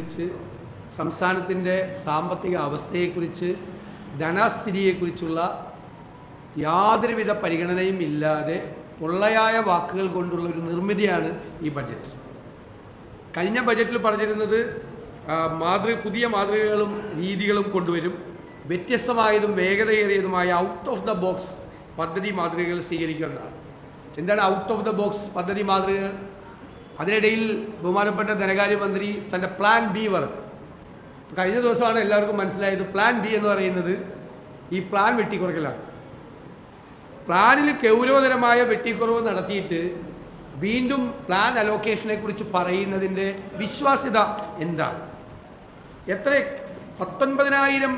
സ്ഥിതിയെക്കുറിച്ച് സംസ്ഥാനത്തിന്റെ സാമ്പത്തിക അവസ്ഥയെക്കുറിച്ച് ധനസ്ഥിതിയെക്കുറിച്ചുള്ള യാതൊരുവിധ പരിഗണനയും ഇല്ലാതെ പൊള്ളയായ വാക്കുകൾ കൊണ്ടുള്ള ഒരു നിർമ്മിതിയാണ് ഈ ബഡ്ജറ്റ് കഴിഞ്ഞ ബജറ്റിൽ പറഞ്ഞിരുന്നത് മാതൃ പുതിയ മാതൃകകളും രീതികളും കൊണ്ടുവരും വ്യത്യസ്തമായതും വേഗതയേറിയതുമായ ഔട്ട് ഓഫ് ദ ബോക്സ് പദ്ധതി മാതൃകകൾ സ്വീകരിക്കുമെന്നാണ് എന്താണ് ഔട്ട് ഓഫ് ദ ബോക്സ് പദ്ധതി മാതൃകകൾ? അതിനിടയിൽ ബഹുമാനപ്പെട്ട ധനകാര്യമന്ത്രി തന്റെ പ്ലാൻ ബി പറഞ്ഞു കഴിഞ്ഞ ദിവസമാണ് എല്ലാവർക്കും മനസ്സിലായത് പ്ലാൻ ബി എന്ന് പറയുന്നത് ഈ പ്ലാൻ വെട്ടിക്കുറക്കലാണ് പ്ലാനിൽ ഗൗരവതരമായ വെട്ടിക്കുറവ് നടത്തിയിട്ട് വീണ്ടും പ്ലാൻ അലോക്കേഷനെ കുറിച്ച് പറയുന്നതിന്റെ വിശ്വാസ്യത എന്താണ്? എത്ര? പത്തൊൻപതിനായിരം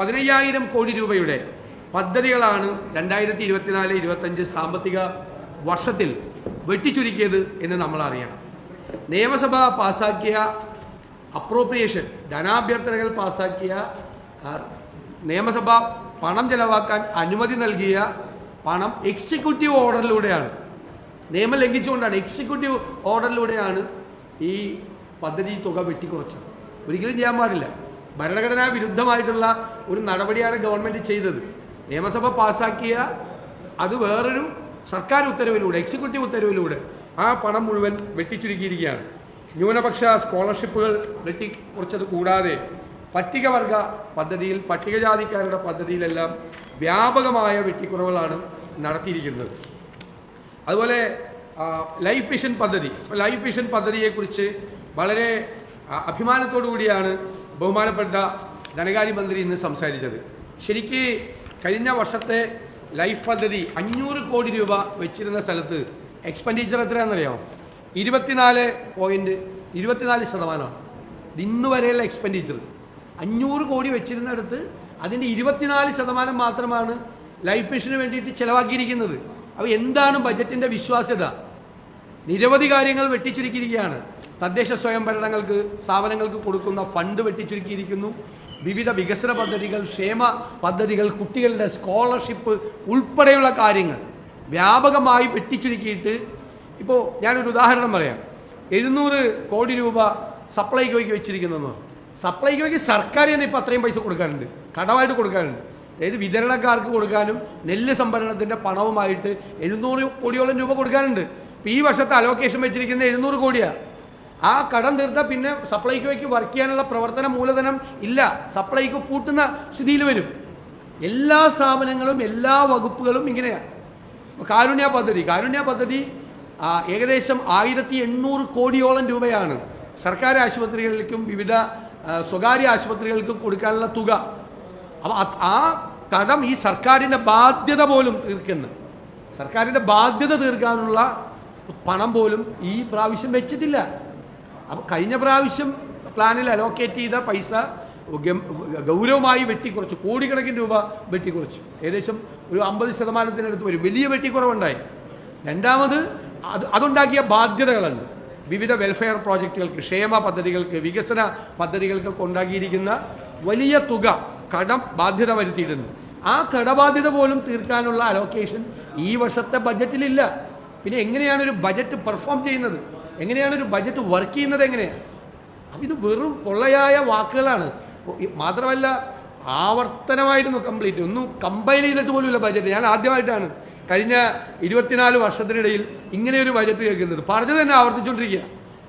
പതിനയ്യായിരം കോടി രൂപയുടെ പദ്ധതികളാണ് രണ്ടായിരത്തി ഇരുപത്തിനാല് ഇരുപത്തഞ്ച് സാമ്പത്തിക വർഷത്തിൽ വെട്ടിച്ചുരുക്കിയത് എന്ന് നമ്മൾ അറിയണം നിയമസഭ പാസാക്കിയ അപ്രോപ്രിയേഷൻ ധനാഭ്യർത്ഥനകൾ പാസാക്കിയ നിയമസഭ പണം ചെലവാക്കാൻ അനുമതി നൽകിയ പണം എക്സിക്യൂട്ടീവ് ഓർഡറിലൂടെയാണ് നിയമം ലംഘിച്ചുകൊണ്ടാണ് എക്സിക്യൂട്ടീവ് ഓർഡറിലൂടെയാണ് ഈ പദ്ധതി തുക വെട്ടിക്കുറച്ചത്. ഒരിക്കലും ചെയ്യാൻ പാടില്ല. ഭരണഘടനാ വിരുദ്ധമായിട്ടുള്ള ഒരു നടപടിയാണ് ഗവൺമെന്റ് ചെയ്തത്. നിയമസഭ പാസാക്കിയ അത് വേറൊരു സർക്കാർ ഉത്തരവിലൂടെ എക്സിക്യൂട്ടീവ് ഉത്തരവിലൂടെ ആ പണം മുഴുവൻ വെട്ടിച്ചുരുക്കിയിരിക്കുകയാണ്. ന്യൂനപക്ഷ സ്കോളർഷിപ്പുകൾ വെട്ടി വെട്ടിക്കുറച്ചത് കൂടാതെ പട്ടികവർഗ പദ്ധതിയിൽ പട്ടികജാതിക്കാരുടെ പദ്ധതിയിലെല്ലാം വ്യാപകമായ വെട്ടിക്കുറവുകളാണ് നടത്തിയിരിക്കുന്നത്. അതുപോലെ ലൈഫ് മിഷൻ പദ്ധതി. ലൈഫ് മിഷൻ പദ്ധതിയെക്കുറിച്ച് വളരെ അഭിമാനത്തോടു കൂടിയാണ് ബഹുമാനപ്പെട്ട ധനകാര്യമന്ത്രി ഇന്ന് സംസാരിച്ചത്. ശരിക്ക് കഴിഞ്ഞ വർഷത്തെ ലൈഫ് പദ്ധതി അഞ്ഞൂറ് കോടി രൂപ വെച്ചിരുന്ന സ്ഥലത്ത് എക്സ്പെൻഡിച്ചർ എത്രയാണെന്നറിയാമോ? ഇരുപത്തിനാല് പോയിന്റ് ഇരുപത്തിനാല് ശതമാനമാണ്. ഇന്ന് വരെയുള്ള എക്സ്പെൻഡിച്ചർ അഞ്ഞൂറ് കോടി വെച്ചിരുന്നിടത്ത് അതിന്റെ ഇരുപത്തിനാല് ശതമാനം മാത്രമാണ് ലൈഫ് മിഷന് വേണ്ടിയിട്ട് ചിലവാക്കിയിരിക്കുന്നത്. അപ്പോൾ എന്താണ് ബജറ്റിന്റെ വിശ്വാസ്യത? നിരവധി കാര്യങ്ങൾ വെട്ടിച്ചുരുക്കിയിരിക്കുകയാണ്. തദ്ദേശ സ്വയംഭരണങ്ങൾക്ക് സ്ഥാപനങ്ങൾക്ക് കൊടുക്കുന്ന ഫണ്ട് വെട്ടിച്ചുരുക്കിയിരിക്കുന്നു. വിവിധ വികസന പദ്ധതികൾ ക്ഷേമ പദ്ധതികൾ കുട്ടികളുടെ സ്കോളർഷിപ്പ് ഉൾപ്പെടെയുള്ള കാര്യങ്ങൾ. വ്യാപകമായി വെട്ടിച്ചുരുക്കിയിട്ട് ഇപ്പോൾ ഞാനൊരു ഉദാഹരണം പറയാം. എഴുന്നൂറ് കോടി രൂപ സപ്ലൈകോയ്ക്ക് വെച്ചിരിക്കുന്നു സപ്ലൈകോയ്ക്ക് സർക്കാർ തന്നെ ഇപ്പോൾ അത്രയും പൈസ കൊടുക്കാനുണ്ട് കടമായിട്ട് കൊടുക്കാനുണ്ട് അതായത് വിതരണക്കാർക്ക് കൊടുക്കാനും നെല്ല് സംഭരണത്തിന്റെ പണവുമായിട്ട് എഴുന്നൂറ് കോടിയോളം രൂപ കൊടുക്കാനുണ്ട് ഇപ്പോൾ ഈ വർഷത്തെ അലോക്കേഷൻ വെച്ചിരിക്കുന്നത് എഴുന്നൂറ് കോടിയാണ് ആ കടം തീർത്താൽ പിന്നെ സപ്ലൈകോയ്ക്ക് വർക്ക് ചെയ്യാനുള്ള പ്രവർത്തന മൂലധനം ഇല്ല. സപ്ലൈകോ പൂട്ടുന്ന സ്ഥിതിയിൽ വരും. എല്ലാ സ്ഥാപനങ്ങളും എല്ലാ വകുപ്പുകളും ഇങ്ങനെയാണ് കാരുണ്യ പദ്ധതി കാരുണ്യ പദ്ധതി ഏകദേശം ആയിരത്തി എണ്ണൂറ് കോടിയോളം രൂപയാണ് സർക്കാർ ആശുപത്രികളിലേക്കും വിവിധ സ്വകാര്യ ആശുപത്രികൾക്കും കൊടുക്കാനുള്ള തുക. അപ്പോൾ ആ കടം ഈ സർക്കാരിന്റെ ബാധ്യത പോലും തീർക്കുന്നു. സർക്കാരിന്റെ ബാധ്യത തീർക്കാനുള്ള പണം പോലും ഈ പ്രാവശ്യം വെച്ചിട്ടില്ല. അപ്പോൾ കഴിഞ്ഞ പ്രാവശ്യം പ്ലാനിൽ അലോക്കേറ്റ് ചെയ്ത പൈസ ഗൗരവമായി വെട്ടിക്കുറച്ചു. കോടിക്കണക്കിന് രൂപ വെട്ടിക്കുറച്ചു. ഏകദേശം ഒരു അമ്പത് ശതമാനത്തിനടുത്ത് വരും. വലിയ വെട്ടിക്കുറവുണ്ടായി. രണ്ടാമത് അത് അതുണ്ടാക്കിയ ബാധ്യതകളുണ്ട് വിവിധ വെൽഫെയർ പ്രോജക്റ്റുകൾക്ക് ക്ഷേമ പദ്ധതികൾക്ക് വികസന പദ്ധതികൾക്കൊക്കെ ഉണ്ടാക്കിയിരിക്കുന്ന വലിയ തുക കടം ബാധ്യത വരുത്തിയിട്ടുണ്ട്. ആ കടബാധ്യത പോലും തീർക്കാനുള്ള അലോക്കേഷൻ ഈ വർഷത്തെ ബജറ്റിലില്ല പിന്നെ എങ്ങനെയാണ് ഒരു ബജറ്റ് പെർഫോം ചെയ്യുന്നത്? എങ്ങനെയാണ് ഒരു ബജറ്റ് വർക്ക് ചെയ്യുന്നത് എങ്ങനെയാണ്? അപ്പം ഇത് വെറും പൊള്ളയായ വാക്കുകളാണ്. മാത്രമല്ല ആവർത്തനമായിരുന്നു കംപ്ലീറ്റ് ഒന്നും കമ്പൈൽ ചെയ്തിട്ട് പോലുമില്ല ബജറ്റ് ഞാൻ ആദ്യമായിട്ടാണ് കഴിഞ്ഞ ഇരുപത്തിനാല് വർഷത്തിനിടയിൽ ഇങ്ങനെയൊരു ബജറ്റ് കേൾക്കുന്നത്. പറഞ്ഞത് തന്നെ ആവർത്തിച്ചുകൊണ്ടിരിക്കുക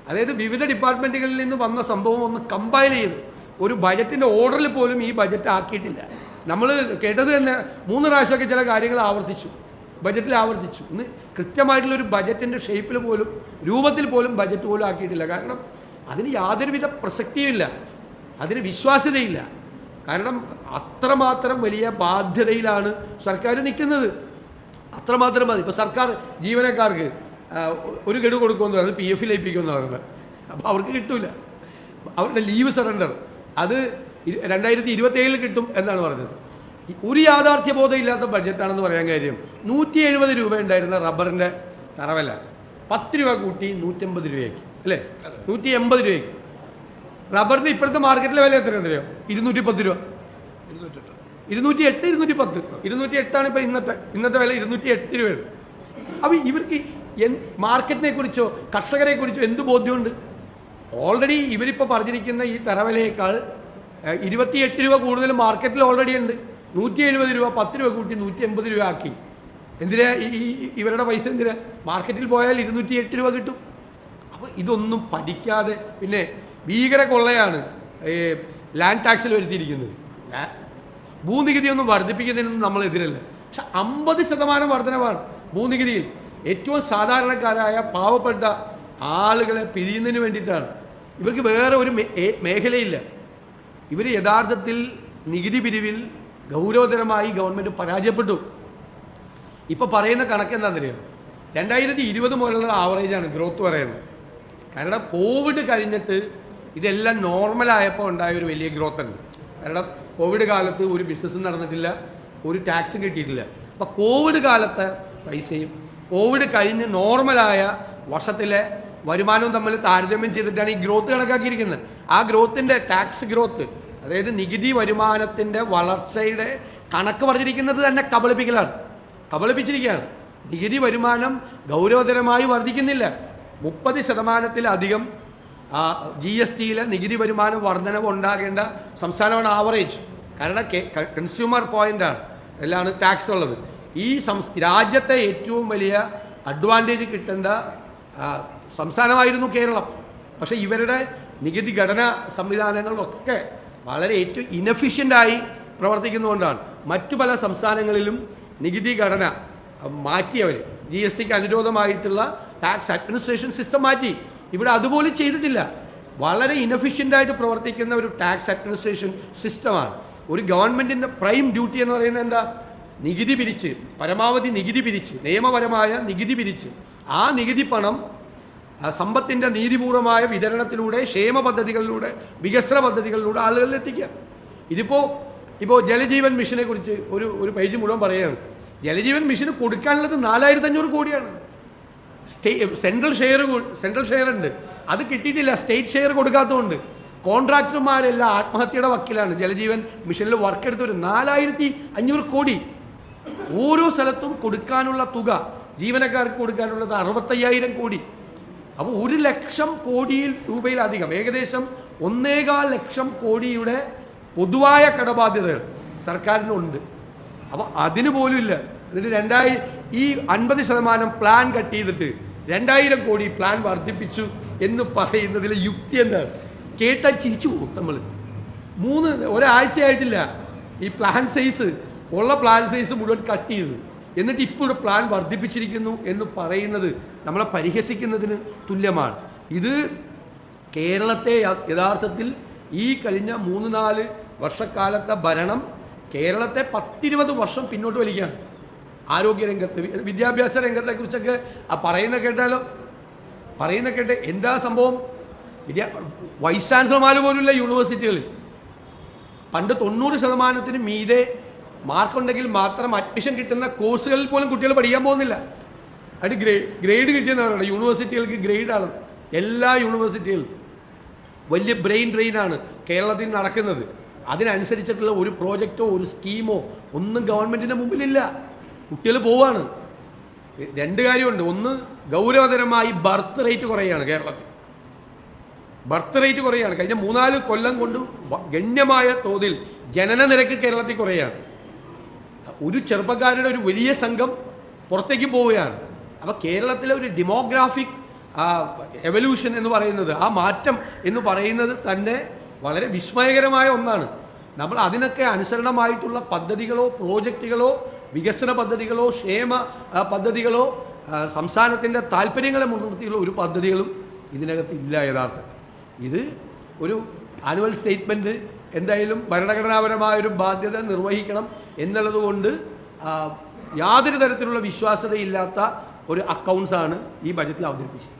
അതായത് വിവിധ ഡിപ്പാർട്ട്മെന്റുകളിൽ നിന്ന് വന്ന സംഭവം ഒന്ന് കമ്പൈൽ ചെയ്ത് ഒരു ബജറ്റിന്റെ ഓർഡറിൽ പോലും ഈ ബജറ്റ് ആക്കിയിട്ടില്ല. നമ്മൾ കേട്ടത് തന്നെ മൂന്ന് പ്രാവശ്യമൊക്കെ ചില കാര്യങ്ങൾ ആവർത്തിച്ചു. ബജറ്റിൽ ആവർത്തിച്ചു. ഇന്ന് കൃത്യമായിട്ടുള്ളൊരു ബജറ്റിന്റെ ഷേപ്പിൽ പോലും രൂപത്തിൽ പോലും ബജറ്റ് പോലും ആക്കിയിട്ടില്ല. കാരണം അതിന് യാതൊരുവിധ പ്രസക്തിയുമില്ല അതിന് വിശ്വാസ്യതയില്ല. കാരണം അത്രമാത്രം വലിയ ബാധ്യതയിലാണ് സർക്കാർ നിൽക്കുന്നത്. അത്രമാത്രം മതി. ഇപ്പോൾ സർക്കാർ ജീവനക്കാർക്ക് ഒരു ഗഡു കൊടുക്കുമെന്ന് പറയുന്നത് പി എഫ് ലയിപ്പിക്കുമെന്ന് പറയുന്നത്. അപ്പോൾ അവർക്ക് കിട്ടൂല. അവരുടെ ലീവ് സറണ്ടർ. അത് രണ്ടായിരത്തി ഇരുപത്തി ഏഴിൽ കിട്ടും എന്നാണ് പറഞ്ഞത്. ഒരു യാഥാർത്ഥ്യബോധം ഇല്ലാത്ത ബഡ്ജറ്റാണെന്ന് പറയാൻ കാര്യം നൂറ്റി എഴുപത് രൂപ ഉണ്ടായിരുന്ന റബ്ബറിന്റെ തറവല പത്ത് രൂപ കൂട്ടി നൂറ്റമ്പത് രൂപയാക്കി അല്ലേ? നൂറ്റി എൺപത് രൂപയ്ക്ക്. റബ്ബറിന്റെ ഇപ്പോഴത്തെ മാർക്കറ്റിലെ വില എത്രയാണെന്ന് അറിയോ ഇരുന്നൂറ്റി പത്ത് രൂപ. ഇരുന്നൂറ്റി എട്ട് ഇരുന്നൂറ്റി പത്ത് ഇരുന്നൂറ്റി എട്ടാണ് ഇപ്പോൾ ഇന്നത്തെ. ഇന്നത്തെ വില ഇരുന്നൂറ്റി എട്ട് രൂപയാണ്. അപ്പോൾ ഇവർക്ക് എന്ത് മാർക്കറ്റിനെ കുറിച്ചോ കർഷകരെ കുറിച്ചോ എന്ത് ബോധ്യമുണ്ട്? ഓൾറെഡി ഇവരിപ്പോൾ പറഞ്ഞിരിക്കുന്ന ഈ തറവിലയേക്കാൾ ഇരുപത്തി ഇരുപത്തിയെട്ട് രൂപ കൂടുതൽ മാർക്കറ്റിൽ ഓൾറെഡി ഉണ്ട്. നൂറ്റി എഴുപത് രൂപ പത്ത് രൂപ കൂട്ടി നൂറ്റി എൺപത് രൂപ ആക്കി. എന്തിനാ ഈ- ഇവരുടെ പൈസ എന്തിനാ? മാർക്കറ്റിൽ പോയാൽ ഇരുന്നൂറ്റി എട്ട് രൂപ കിട്ടും. അപ്പോൾ ഇതൊന്നും പഠിക്കാതെ പിന്നെ ഭീകര കൊള്ളയാണ് ഈ ലാൻഡ് ടാക്സിൽ വരുത്തിയിരിക്കുന്നത്. ഭൂനികുതി ഒന്നും വർദ്ധിപ്പിക്കുന്നതിനൊന്നും നമ്മൾ എതിരല്ല പക്ഷെ അമ്പത് ശതമാനം വർധനമാണ് ഭൂനികുതിയിൽ. ഏറ്റവും സാധാരണക്കാരായ പാവപ്പെട്ട ആളുകളെ പിരിയുന്നതിന് വേണ്ടിയിട്ടാണ്. ഇവർക്ക് വേറെ ഒരു മേഖലയില്ല. ഇവർ യഥാർത്ഥത്തിൽ നികുതി പിരിവിൽ ഗൗരവതരമായി ഗവൺമെന്റ് പരാജയപ്പെട്ടു. ഇപ്പോൾ പറയുന്ന കണക്ക് എന്താണെന്നറിയോ? രണ്ടായിരത്തി ഇരുപത് മുതലുള്ള ആവറേജാണ് ഗ്രോത്ത് പറയുന്നത്. കാരണം കോവിഡ് കഴിഞ്ഞിട്ട് ഇതെല്ലാം നോർമലായപ്പോൾ ഉണ്ടായ ഒരു വലിയ ഗ്രോത്ത് ഉണ്ട്. കാരണം കോവിഡ് കാലത്ത് ഒരു ബിസിനസ്സും നടന്നിട്ടില്ല ഒരു ടാക്സും കിട്ടിയിട്ടില്ല. അപ്പോൾ കോവിഡ് കാലത്തെ പൈസയും കോവിഡ് കഴിഞ്ഞ് നോർമലായ വർഷത്തിലെ വരുമാനവും തമ്മിൽ താരതമ്യം ചെയ്തിട്ടാണ് ഈ ഗ്രോത്ത് കണക്കാക്കിയിരിക്കുന്നത്. ആ ഗ്രോത്തിന്റെ ടാക്സ് ഗ്രോത്ത് അതായത് നികുതി വരുമാനത്തിന്റെ വളർച്ചയുടെ കണക്ക് പറഞ്ഞിരിക്കുന്നത് തന്നെ കബളിപ്പിക്കലാണ്. കബളിപ്പിച്ചിരിക്കുകയാണ്. നികുതി വരുമാനം ഗൗരവതരമായി വർദ്ധിക്കുന്നില്ല. മുപ്പത് ശതമാനത്തിലധികം ജി എസ് ടിയിലെ നികുതി വരുമാനം വർധനവ് ഉണ്ടാകേണ്ട സംസ്ഥാനമാണ് ആവറേജ് കാരണം കൺസ്യൂമർ പോയിന്റാണ് എല്ലാമാണ് ടാക്സ് ഉള്ളത്. ഈ രാജ്യത്തെ ഏറ്റവും വലിയ അഡ്വാന്റേജ് കിട്ടേണ്ട ആ, സംസ്ഥാനമായിരുന്നു കേരളം. പക്ഷേ ഇവരുടെ നികുതി ഘടന സംവിധാനങ്ങളൊക്കെ വളരെ ഏറ്റവും ഇനഫിഷ്യന്റായി പ്രവർത്തിക്കുന്നതുകൊണ്ടാണ്. മറ്റു പല സംസ്ഥാനങ്ങളിലും നികുതി ഘടന മാറ്റിയവർ ജി എസ് ടിക്ക് അനുരോധമായിട്ടുള്ള ടാക്സ് അഡ്മിനിസ്ട്രേഷൻ സിസ്റ്റം മാറ്റി. ഇവിടെ അതുപോലെ ചെയ്തിട്ടില്ല. വളരെ ഇനഫിഷ്യന്റായിട്ട് പ്രവർത്തിക്കുന്ന ഒരു ടാക്സ് അഡ്മിനിസ്ട്രേഷൻ സിസ്റ്റമാണ് ഒരു ഗവൺമെന്റിന്റെ പ്രൈം ഡ്യൂട്ടി എന്ന് പറയുന്നത് എന്താ? നികുതി പിരിച്ച് പരമാവധി നികുതി പിരിച്ച് നിയമപരമായ നികുതി പിരിച്ച്. ആ നികുതി പണം സമ്പത്തിന്റെ നീതിപൂർവമായ വിതരണത്തിലൂടെ ക്ഷേമ പദ്ധതികളിലൂടെ വികസന പദ്ധതികളിലൂടെ ആളുകളിൽ എത്തിക്കുക ഇതിപ്പോൾ ഇപ്പോൾ ജലജീവൻ മിഷനെ കുറിച്ച് ഒരു ഒരു പേജ് മുഴുവൻ പറയുകയാണ്. ജലജീവൻ മിഷന് കൊടുക്കാനുള്ളത് നാലായിരത്തി അഞ്ഞൂറ് കോടിയാണ്. State central share central share ഉണ്ട്. അത് കിട്ടിയിട്ടില്ല. സ്റ്റേറ്റ് ഷെയർ കൊടുക്കാത്തതുകൊണ്ട് കോൺട്രാക്ടർമാരെല്ലാം ആത്മഹത്യയുടെ വക്കിലാണ്. ജലജീവൻ മിഷനിൽ വർക്ക് എടുത്തവർ നാലായിരത്തി അഞ്ഞൂറ് കോടി ഓരോ സ്ഥലത്തും കൊടുക്കാനുള്ള തുക ജീവനക്കാർക്ക് കൊടുക്കാനുള്ളത് അറുപത്തയ്യായിരം കോടി. അപ്പോൾ ഒരു ലക്ഷം കോടിയിൽ രൂപയിലധികം ഏകദേശം ഒന്നേകാൽ ലക്ഷം കോടിയുടെ പൊതുവായ കടബാധ്യതകൾ സർക്കാരിനുണ്ട്. അപ്പോൾ അതിന് പോലും ഇല്ല എന്നിട്ട് രണ്ടായി ഈ അൻപത് ശതമാനം പ്ലാൻ കട്ട് ചെയ്തിട്ട് രണ്ടായിരം കോടി പ്ലാൻ വർദ്ധിപ്പിച്ചു എന്ന് പറയുന്നതിലെ യുക്തി എന്താണ്? കേട്ടാൽ ചിരിച്ചു പോകും നമ്മൾ മൂന്ന് ഒരാഴ്ചയായിട്ടില്ല ഈ പ്ലാൻ സൈസ് ഉള്ള പ്ലാൻ സൈസ് മുഴുവൻ കട്ട് ചെയ്തു. എന്നിട്ട് ഇപ്പോൾ ഇവിടെ പ്ലാൻ വർദ്ധിപ്പിച്ചിരിക്കുന്നു എന്ന് പറയുന്നത് നമ്മളെ പരിഹസിക്കുന്നതിന് തുല്യമാണ്. ഇത് കേരളത്തെ യഥാർത്ഥത്തിൽ ഈ കഴിഞ്ഞ മൂന്ന് നാല് വർഷക്കാലത്തെ ഭരണം കേരളത്തെ പത്തിരുപത് വർഷം പിന്നോട്ട് വലിക്കുകയാണ്. ആരോഗ്യരംഗത്ത് വിദ്യാഭ്യാസ രംഗത്തെ കുറിച്ചൊക്കെ ആ പറയുന്ന കേട്ടാലോ? പറയുന്ന കേട്ട് എന്താ സംഭവം? വിദ്യാ വൈസ് ചാൻസലർമാർ പോലുമില്ല യൂണിവേഴ്സിറ്റികളിൽ. പണ്ട് തൊണ്ണൂറ് ശതമാനത്തിന് മീതെ മാർക്കുണ്ടെങ്കിൽ മാത്രം അഡ്മിഷൻ കിട്ടുന്ന കോഴ്സുകളിൽ പോലും കുട്ടികൾ പഠിക്കാൻ പോകുന്നില്ല. അത് ഗ്രേ ഗ്രേഡ് കിട്ടിയെന്ന് പറയുന്നത് യൂണിവേഴ്സിറ്റികൾക്ക് ഗ്രേഡാണ്. എല്ലാ യൂണിവേഴ്സിറ്റികളും വലിയ ബ്രെയിൻ ഡ്രെയിനാണ് കേരളത്തിൽ നടക്കുന്നത്. അതിനനുസരിച്ചിട്ടുള്ള ഒരു പ്രോജക്റ്റോ ഒരു സ്കീമോ ഒന്നും ഗവൺമെന്റിന്റെ മുമ്പിലില്ല. കുട്ടികൾ പോവാണ്. രണ്ട് കാര്യമുണ്ട്. ഒന്ന് ഗൗരവതരമായി ബർത്ത് റേറ്റ് കുറയുകയാണ് കേരളത്തിൽ. ബർത്ത് റേറ്റ് കുറയുകയാണ് കഴിഞ്ഞ മൂന്നാൽ കൊല്ലം കൊണ്ട് ഗണ്യമായ തോതിൽ ജനന നിരക്ക് കേരളത്തിൽ കുറയുകയാണ് ഒരു ചെറുപ്പക്കാരുടെ ഒരു വലിയ സംഘം പുറത്തേക്ക് പോവുകയാണ്. അപ്പോൾ കേരളത്തിലെ ഒരു ഡെമോഗ്രാഫിക് എവല്യൂഷൻ എന്ന് പറയുന്നത് ആ മാറ്റം എന്ന് പറയുന്നത് തന്നെ വളരെ വിസ്മയകരമായ ഒന്നാണ്. നമ്മൾ അതിനൊക്കെ അനുസരണമായിട്ടുള്ള പദ്ധതികളോ പ്രോജക്റ്റുകളോ വികസന പദ്ധതികളോ ക്ഷേമ പദ്ധതികളോ സംസ്ഥാനത്തിന്റെ താല്പര്യങ്ങളെ മുൻനിർത്തിയുള്ള ഒരു പദ്ധതികളും ഇതിനകത്ത് ഇല്ല യഥാർത്ഥം ഇത് ഒരു ആനുവൽ സ്റ്റേറ്റ്മെന്റ് എന്തായാലും ഭരണഘടനാപരമായ ഒരു ബാധ്യത നിർവഹിക്കണം എന്നുള്ളത് കൊണ്ട് ആ, യാതൊരു തരത്തിലുള്ള വിശ്വാസ്യതയില്ലാത്ത ഒരു അക്കൗണ്ട്സാണ് ഈ ബജറ്റിൽ അവതരിപ്പിച്ചത്